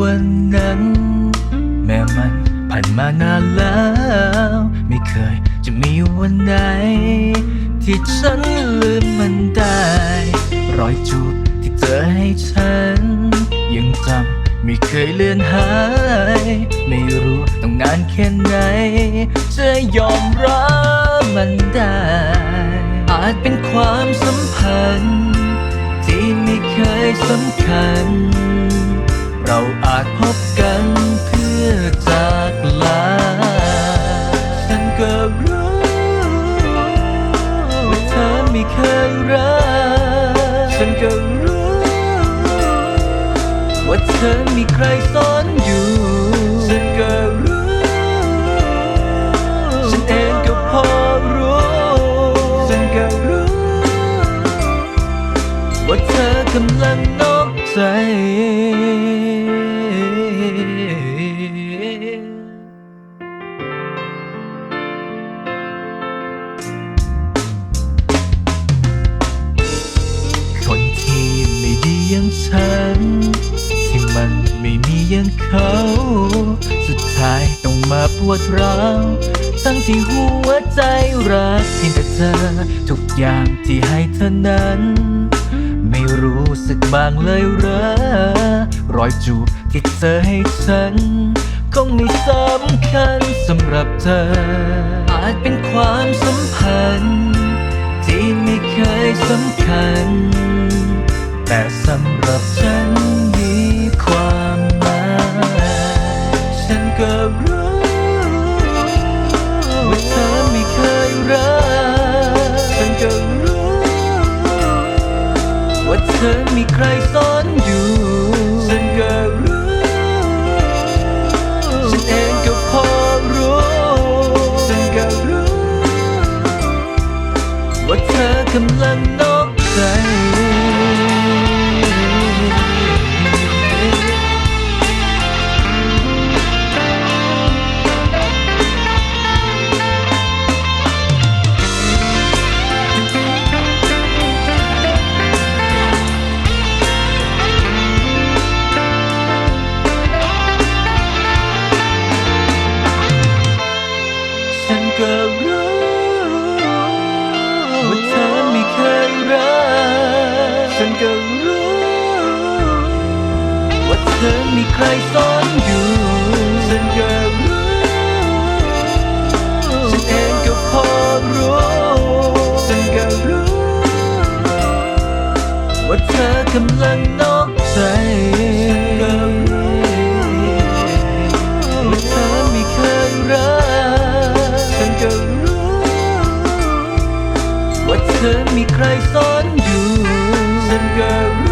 วันนั้น แม้มันผ่านมานานแล้ว ไม่เคยจะมีวันไหน ที่ฉันลืมมันได้ รอยจูบที่เธอให้ฉัน ยังจำไม่เคยเลือนหาย ไม่รู้ต้องนานแค่ไหน จะยอมรับมันได้ อาจเป็นความสัมพันธ์ ที่ไม่เคยสำคัญ เราอาจพบกันเพื่อจากลา ฉันก็รู้ว่าเธอไม่เคยรัก ฉันก็รู้ว่าเธอมีใครซ่อนอยู่ ฉันก็รู้ ฉันเองก็พอรู้ ฉันก็รู้ ว่าเธอกำลังนอก ใจ คนที่ไม่ดีอย่างฉัน ที่มันไม่มีอย่างเขา สุดท้ายต้องมาปวดร้าวทั้งที่หัวใจรักเพียงแต่เธอ ทุกอย่างที่ให้เธอนั้น รู้สึกบางเลยเหรอรอยจูบที่เธอให้ฉัน คงไม่สำคัญสำหรับเธอ อาจเป็นความสัมพันธ์ ที่ไม่เคยสำคัญ ธอมีใครซ่อนอยู่ ฉันก็รู้ ฉันเองก็พอรู้ ฉันก็รู้ ว่าเธอกำลังนอกใจ ก็รู้ว่าเธอไม่เคยรักฉันก็รู้ว่าเธอมีใครซ่อนอยู่ฉันก็รู้ฉันเองก็พอรู้ฉันก็รู้ว่าเธอกำลัง มีใครสอนอยู่ฉันก็รู้